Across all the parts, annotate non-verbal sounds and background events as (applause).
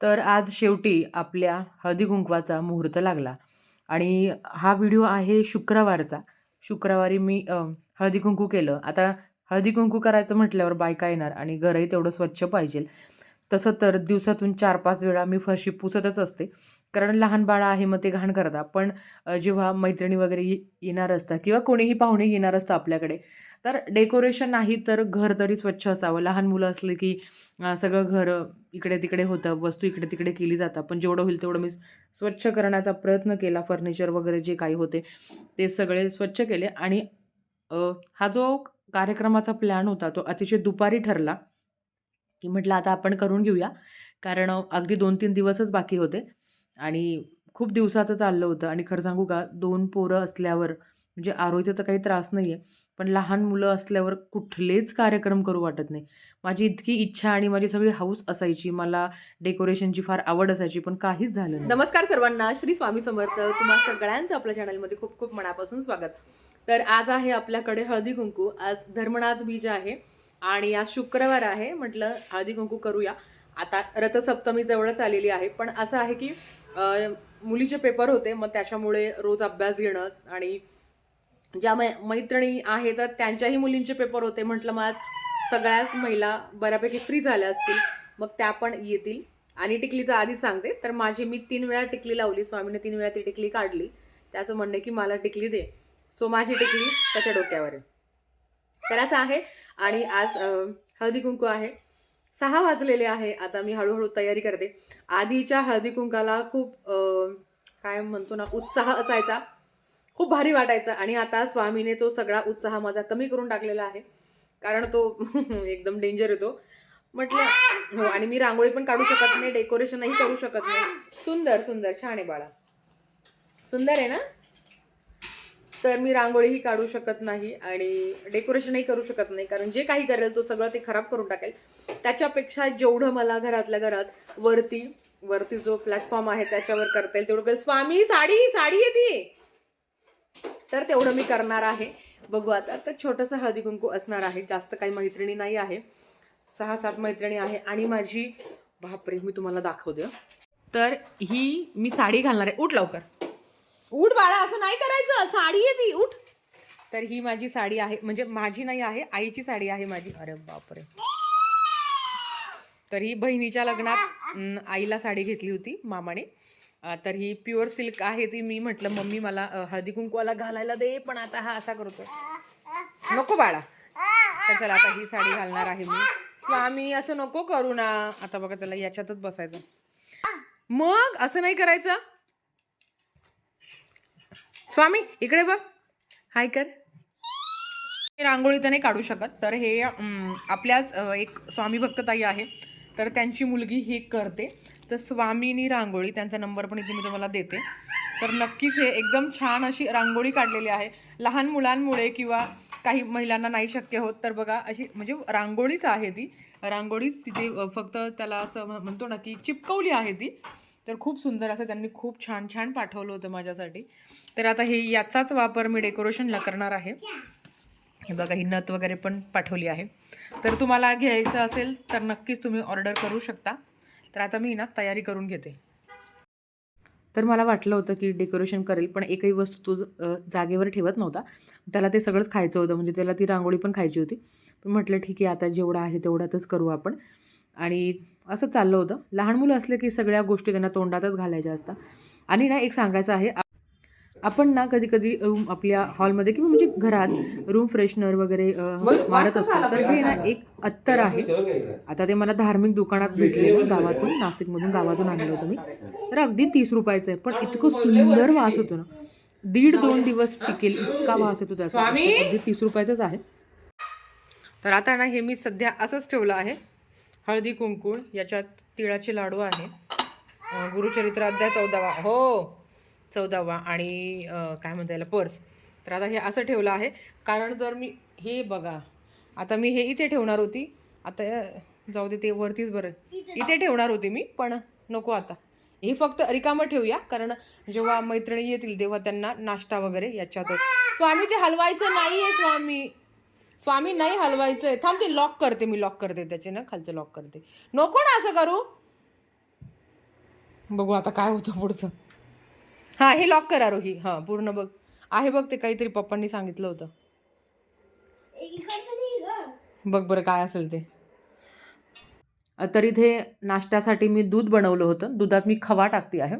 तर आज शेवटी आपल्या हळदी कुंकवाचा मुहूर्त लागला. आणि हा व्हिडिओ आहे शुक्रवारचा. शुक्रवारी मी हळदीकुंकू हळदी कुंकू केलं. आता हळदी कुंकू करायचं म्हटल्यावर बायका येणार आणि घरही तेवढं स्वच्छ पाहिजे तसं तर दिवसातून चार पाच वेळा मी फरशी पुसतच असते. कारण लहान बाळा आहे मग ते घाण करता पण जेव्हा मैत्रिणी वगैरे येणार असतात किंवा कोणीही पाहुणे येणार असतं आपल्याकडे तर डेकोरेशन नाही तर घर तरी स्वच्छ असावं. लहान मुलं असले की सगळं घर इकडे तिकडे होतं वस्तू इकडे तिकडे केली जातात. पण जेवढं होईल तेवढं मी स्वच्छ करण्याचा प्रयत्न केला. फर्निचर वगैरे जे काही होते ते सगळे स्वच्छ केले. आणि हा जो कार्यक्रमाचा प्लॅन होता तो अतिशय दुपारी ठरला. की म्हटलं आता आपण करून घेऊया. कारण अगदी दोन तीन दिवसच बाकी होते आणि खूप दिवसाचं चाललं होतं. आणि खरं सांगू का दोन पोरं असल्यावर म्हणजे आरोग्याचा तर काही त्रास नाही आहे पण लहान मुलं असल्यावर कुठलेच कार्यक्रम करू वाटत नाही. माझी इतकी इच्छा आणि माझी सगळी हौस असायची मला डेकोरेशनची फार आवड असायची पण काहीच झालं नाही. नमस्कार सर्वांना श्री स्वामी समर्थ. तुम्हा सगळ्यांचं आपल्या चॅनलमध्ये खूप खूप मनापासून स्वागत. तर आज आहे आपल्याकडे हळदी कुंकू. आज धर्मनाथ बीज आहे आणि आज शुक्रवार आहे म्हटलं हळदी कुंकू करूया. आता रथसप्तमी जवळच आलेली आहे पण असं आहे की मुलीचे पेपर होते मग त्याच्यामुळे रोज अभ्यास घेणं आणि ज्या मै मैत्रिणी आहेत तर त्यांच्याही मुलींचे पेपर होते म्हटलं मग आज सगळ्याच महिला बऱ्यापैकी फ्री झाल्या असतील मग त्या पण येतील. आणि टिकलीचं आधीच सांगते तर माझी मी तीन वेळा टिकली लावली स्वामीने तीन वेळा ती टिकली काढली. त्याचं म्हणणं की मला टिकली दे. सो माझी टिकली त्याच्या डोक्यावर आहे. तर असं आहे आणि आज हळदी कुंकू आहे. सहा वाजलेले आहे आता मी हळूहळू तयारी करते. आधीच्या हळदी कुंकाला खूप काय म्हणतो ना उत्साह असायचा. खूप भारी वाटायचा आणि आता स्वामीने तो सगळा उत्साह माझा कमी करून टाकलेला आहे. कारण तो (laughs) एकदम डेंजर येतो. म्हटलं हो आणि मी रांगोळी पण काढू शकत नाही डेकोरेशनही करू शकत नाही. सुंदर सुंदर छान आहे बाळा. सुंदर आहे ना? तर मी रांगोळीही काढू शकत नाही आणि डेकोरेशनही करू शकत नाही. कारण जे काही करेल तो सगळं ते खराब करून टाकेल. त्याच्यापेक्षा जेवढं मला घरातल्या घरात वरती वरती जो प्लॅटफॉर्म आहे त्याच्यावर करता येईल तेवढं करेल. स्वामी साडी साडी येते तर तेवढं मी करणार आहे. बघू आता तर छोटंसं हळदी कुंकू असणार आहे. जास्त काही मैत्रिणी नाही आहे. सहा सात मैत्रिणी आहे आणि माझी बापरे मी तुम्हाला दाखवते. तर ही मी साडी घालणार आहे. उठ लवकर. उठ बाळा असं नाही करायचं. साडी आहे ती उठ. तर ही माझी साडी आहे म्हणजे माझी नाही आहे आईची साडी आहे माझी. अरे बापरे. तर ही बहिणीच्या लग्नात आईला साडी घेतली होती मामाने. तर ही प्युअर सिल्क आहे ती मी म्हटलं मम्मी मला हळदी कुंकवाला घालायला दे पण आता हा असा करतो नको बाळा. तर चला आता ही साडी घालणार आहे मी. स्वामी असं नको करू ना. आता बघा त्याला याच्यातच बसायचं. मग असं नाही करायचं? स्वामी इकडे बघ. हाय कर. हे रांगोळी तर नाही काढू शकत तर हे आपल्याच एक स्वामी भक्तताई आहे. तर त्यांची मुलगी ही करते. तर स्वामीनी रांगोळी त्यांचा नंबर पण इथे मी तुम्हाला देते. तर नक्कीच हे एकदम छान अशी रांगोळी काढलेली आहे. लहान मुलांमुळे किंवा काही महिलांना नाही शक्य होत तर बघा अशी म्हणजे रांगोळीच आहे ती. रांगोळीच तिथे फक्त त्याला असं म्हणतो ना की चिपकवली आहे ती. तर खूप सुंदर असं त्यांनी खूप छान छान पाठवलं होतं माझ्यासाठी. तर आता हे याचाच वापर मी डेकोरेशनला करणार आहे. हे बघा ही नथ वगैरे पण पाठवली आहे. तर तुम्हाला घ्यायचं असेल तर नक्कीच तुम्ही ऑर्डर करू शकता. तर आता मी ना तयारी करून घेते. तर मला वाटलं होतं की डेकोरेशन करेल पण एकही वस्तू तो जागेवर ठेवत नव्हता. त्याला ते सगळंच खायचं होतं म्हणजे त्याला ती रांगोळी पण खायची होती. पण म्हटलं ठीक आहे आता जेवढं आहे तेवढ्यातच करू आपण. आणि असं चाललं होतं. लहान मुलं असले की सगळ्या गोष्टी त्यांना तोंडातच घालायच्या असतात. आणि ना एक सांगायचं आहे आपण ना कधी कधी रूम आपल्या हॉलमध्ये किंवा म्हणजे घरात रूम फ्रेशनर वगैरे मारत असतो. तर हे ना एक अत्तर आहे. आता ते मला धार्मिक दुकानात भेटलेलं गावातून नाशिकमधून गावातून आणलं होतं मी. तर अगदी तीस रुपयाचं आहे. पण इतकं सुंदर वास होतो ना. दीड दोन दिवस टिकेल इतका वास येतो त्याचा. अगदी तीस रुपयाचंच आहे. तर आता ना हे मी सध्या असंच ठेवलं आहे. हळदी कुंकू याच्यात तिळाचे लाडू आहे गुरुचरित्र अध्याय चौदावा. हो चौदावा. आणि काय म्हणता याला पर्स. तर आता हे असं ठेवलं आहे. कारण जर मी हे बघा. आता मी हे इथे ठेवणार होती. आता जाऊ दे ते वरतीच बरं. इथे ठेवणार होती मी पण नको आता. हे फक्त रिकामं ठेवूया. कारण जेव्हा मैत्रिणी येतील तेव्हा त्यांना नाश्ता वगैरे याच्यातच. स्वामी ते हलवायचं नाही आहे स्वामी. स्वामी नाही हलवायचंय. थांब ते लॉक करते मी लॉक करते त्याचे ना खालचं लॉक करते. नको ना असं करू. बघू आता काय होतं पुढचं. हां हे लॉक करा रोही. हां पूर्ण बघ. आहे बघ ते काहीतरी पप्पांनी सांगितलं होतं. बघ बरं काय असेल ते. तर इथे नाश्त्यासाठी मी दूध बनवलं होतं. दुधात मी खवा टाकते आहे.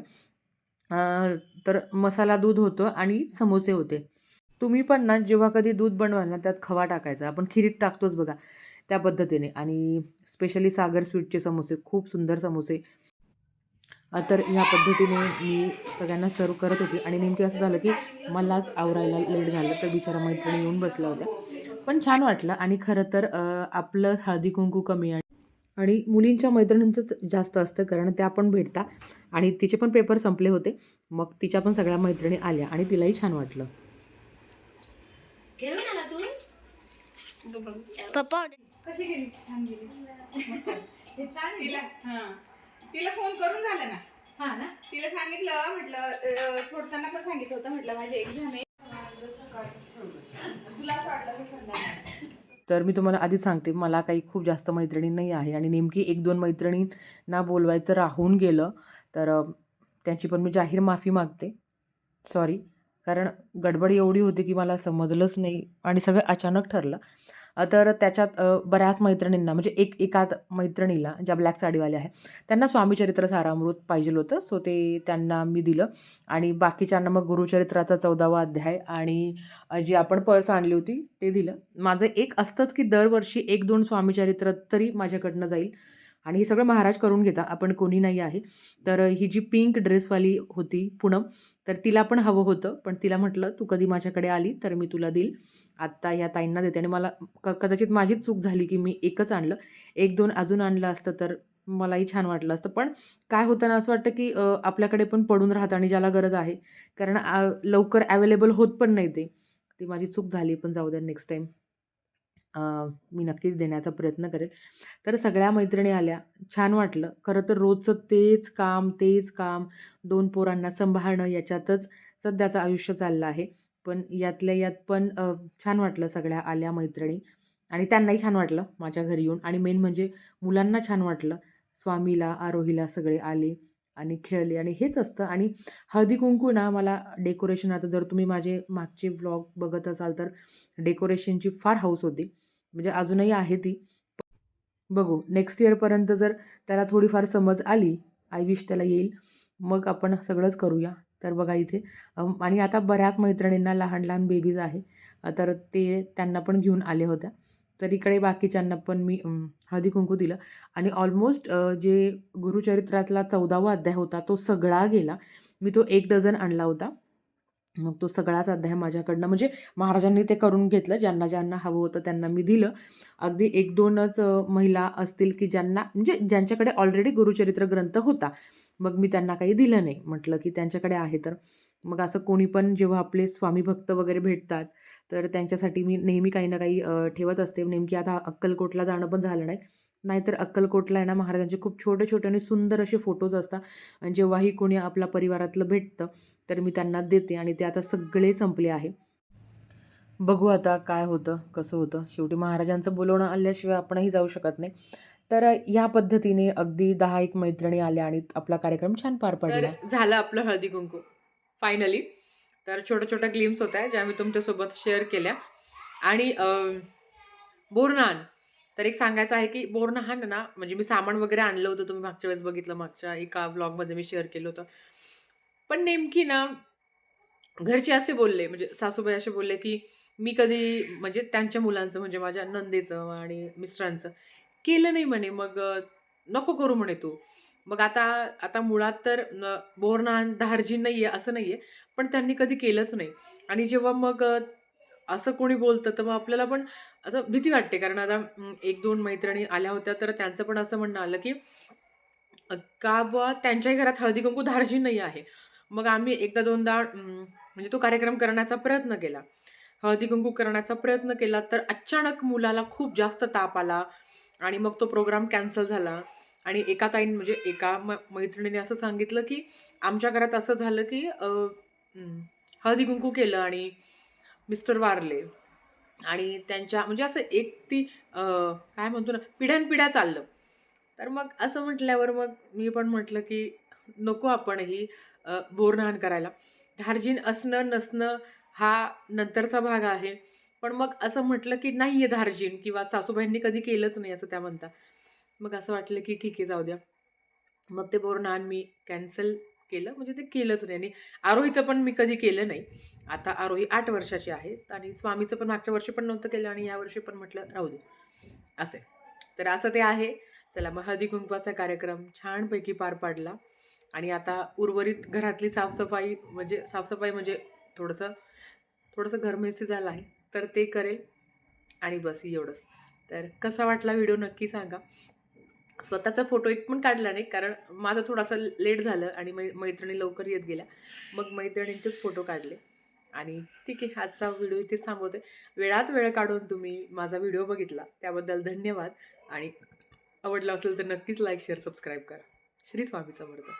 तर मसाला दूध होतं आणि समोसे होते. तुम्ही पण ना जेव्हा कधी दूध बनवाल ना त्यात खवा टाकायचा. आपण खिरीत टाकतोच बघा त्या पद्धतीने. आणि स्पेशली सागर स्वीटचे समोसे खूप सुंदर समोसे. तर ह्या पद्धतीने मी सगळ्यांना सर्व करत होती. आणि नेमकी असं झालं की मलाच आवरायला लेट झालं तर बिचारा मैत्रिणी येऊन बसल्या होत्या. पण छान वाटलं. आणि खरं तर आपलं हळदी कुंकू कमी आणि मुलींच्या मैत्रिणींचंच जास्त असतं कारण त्या पण भेटता. आणि तिचे पण पेपर संपले होते. मग तिच्या पण सगळ्या मैत्रिणी आल्या आणि तिलाही छान वाटलं. पप्पा कशी गेली? छान गेली. हे छान तिला हा. तिला फोन करून झालं ना? हा ना? तिला सांगितलं म्हटलं सोडताना पण सांगितलं होतं म्हटलं माझी एक्झाम आहे. तुला असं वाटलं असेल संध्याकाळी? तर मी तुम्हाला आधीच सांगते मला काही खूप जास्त मैत्रिणी नाही आहे आणि नेमकी एक दोन मैत्रिणींना बोलवायचं राहून गेलं तर त्यांची पण मी जाहीर माफी मागते. सॉरी कारण गडबड एवढी होती की मला समजलंच नाही आणि सगळं अचानक ठरलं. तर त्याच्यात बऱ्याच मैत्रिणींना म्हणजे एक एकात मैत्रिणीला ज्या ब्लॅक साडीवाल्या आहे त्यांना स्वामीचरित्र सारामृत पाहिजे होतं. सो ते त्यांना मी दिलं. आणि बाकीच्यांना मग गुरुचरित्राचा चौदावा अध्याय आणि जी आपण पर्स आणली होती ते दिलं. माझं एक असतंच की दरवर्षी एक दोन स्वामीचरित्र तरी माझ्याकडनं जाईल. आणि हे सगळं महाराज करून घेता आपण कोणी नाही आहे. तर ही जी पिंक ड्रेसवाली होती पूनम तर तिला पण हवं होतं पण तिला म्हटलं तू कधी माझ्याकडे आली तर मी तुला देईल. आत्ता ह्या ताईंना देते. आणि मला क कदाचित माझीच चूक झाली की मी एकच आणलं. एक दोन अजून आणलं असतं तर मलाही छान वाटलं असतं. पण काय होतं ना असं वाटतं की आपल्याकडे पण पडून राहतं आणि ज्याला गरज आहे. कारण लवकर अवेलेबल होत पण नाही ते. ती माझी चूक झाली पण जाऊ द्या नेक्स्ट टाईम मी नक्कीच देण्याचा प्रयत्न करेल. तर सगळ्या मैत्रिणी आल्या. छान वाटलं. खरं तर रोजचं तेच काम तेच काम दोन पोरांना सांभाळणं याच्यातच सध्याचं आयुष्य चाललं आहे. पण यातल्या यात पण छान वाटलं सगळ्या आल्या मैत्रिणी. आणि त्यांनाही छान वाटलं माझ्या घरी येऊन. आणि मेन म्हणजे मुलांना छान वाटलं. स्वामीला आरोहीला सगळे आले. आणि खेळले आणि हेच असतं. आणि हळदी कुंकू ना मला डेकोरेशन आता जर तुम्ही माझे मागचे ब्लॉग बघत असाल तर डेकोरेशनची फार हौस होती. म्हणजे अजूनही आहे ती. बघू नेक्स्ट इयरपर्यंत जर त्याला थोडीफार समज आली आय विश त्याला येईल मग आपण सगळंच करूया. तर बघा इथे आणि आता बऱ्याच मैत्रिणींना लहान लहान बेबीज आहे. तर ते त्यांना पण घेऊन आले होत्या. तर इकडे बाकीच्यांना पण मी हळदी कुंकू दिलं. आणि ऑलमोस्ट जे गुरुचरित्रातला चौदावा अध्याय होता तो सगळा गेला. मी तो एक डझन आणला होता. मग तो सगळाच अध्याय माझ्याकडनं म्हणजे महाराजांनी ते करून घेतलं. ज्यांना ज्यांना हवं होतं त्यांना मी दिलं. अगदी एक दोनच महिला असतील की ज्यांना म्हणजे ज्यांच्याकडे ऑलरेडी गुरुचरित्र ग्रंथ होता मग मी त्यांना काही दिलं नाही. म्हटलं की त्यांच्याकडे आहे तर. मग असं कोणी पण जेव्हा आपले स्वामी भक्त वगैरे भेटतात तर त्यांच्यासाठी मी नेहमी काही ना काही ठेवत असते. नेमकी आता अक्कलकोटला जाणं पण झालं नाही. नाहीतर अक्कलकोटला आहे ना महाराजांचे खूप छोटे छोटे आणि सुंदर असे फोटोज असतात. आणि जेव्हाही कोणी आपल्या परिवारातलं भेटतं तर मी त्यांना देते आणि ते आता सगळे संपले आहे. बघू आता काय होतं कसं होतं. शेवटी महाराजांचं बोलवणं आल्याशिवाय आपणही जाऊ शकत नाही. तर या पद्धतीने अगदी दहा एक मैत्रिणी आल्या आणि आपला कार्यक्रम छान पार पडला. झालं आपलं हळदी कुंकू. फायनली तर छोट्या छोट्या ग्लिम्स होत्या ज्या मी तुमच्यासोबत शेअर केल्या. आणि अं, बोरनान तर एक सांगायचं आहे की बोरनहान ना म्हणजे मी सामान वगैरे आणलं होतं तुम्ही मागच्या वेळेस बघितलं मागच्या एका व्लॉगमध्ये मी शेअर केलं होतं. पण नेमकी ना घरचे असे बोलले म्हणजे सासूबाई असे बोलले की मी कधी म्हणजे त्यांच्या मुलांचं म्हणजे माझ्या नंदेचं आणि मिस्टरांचं केलं नाही म्हणे मग नको करू म्हणे तू. मग आता आता मुळात तर बोरनान धारजी नाही आहे असं नाही आहे पण त्यांनी कधी केलंच नाही. आणि जेव्हा मग असं कोणी बोलतं तर मग आपल्याला पण असं भीती वाटते. कारण आता एक दोन मैत्रिणी आल्या होत्या तर त्यांचं पण असं म्हणणं आलं की का बुवा त्यांच्याही घरात हळदी कुंकू धारजी नाही आहे. मग आम्ही एकदा दोनदा म्हणजे तो कार्यक्रम करण्याचा प्रयत्न केला. हळदी कुंकू करण्याचा प्रयत्न केला तर अचानक मुलाला खूप जास्त ताप आला. आणि मग तो प्रोग्राम कॅन्सल झाला. आणि एका ताईन म्हणजे एका म मैत्रिणीने असं सांगितलं की आमच्या घरात असं झालं की हळदी कुंकू केलं आणि मिस्टर वारले. आणि त्यांच्या म्हणजे असं एक ती काय म्हणतो ना पिढ्यानपिढ्या चाललं. तर मग असं म्हटल्यावर मग मी पण म्हटलं की नको आपणही अ, बोरनहाण करायला. धार्जिन असणं नसणं हा नंतरचा भाग आहे. पण मग असं म्हटलं की नाही आहे धार्जिन किंवा सासूबाईंनी कधी केलंच नाही असं त्या म्हणतात मग असं वाटलं की ठीक आहे जाऊ द्या. मग ते बोरनहाण मी कॅन्सल केलं. म्हणजे ते केलंच नाही. आणि आरोहीचं पण मी कधी केलं नाही. आता आरोही आठ वर्षाची आहे आणि स्वामीचं पण मागच्या वर्षी पण नव्हतं केलं आणि यावर्षी पण म्हटलं राहू दे. असे तर असं ते आहे. चला मग हळदी कुंकवाचा कार्यक्रम छानपैकी पार पाडला. आणि आता उर्वरित घरातली साफसफाई म्हणजे साफसफाई म्हणजे थोडंसं थोडंसं घरमेसी झालं आहे. तर ते करेल. आणि बस एवढंच. तर कसा वाटला व्हिडिओ नक्की सांगा. स्वतःचा फोटो एक पण काढला नाही कारण माझं थोडासा लेट झालं आणि मै मैत्रिणी लवकर येत गेल्या. मग मैत्रिणींचेच फोटो काढले. आणि ठीक आहे आजचा व्हिडिओ इथेच थांबवते. वेळात वेळ काढून तुम्ही माझा व्हिडिओ बघितला त्याबद्दल धन्यवाद. आणि आवडला असेल तर नक्कीच लाईक शेअर सबस्क्राईब करा. श्री स्वामी समर्थ.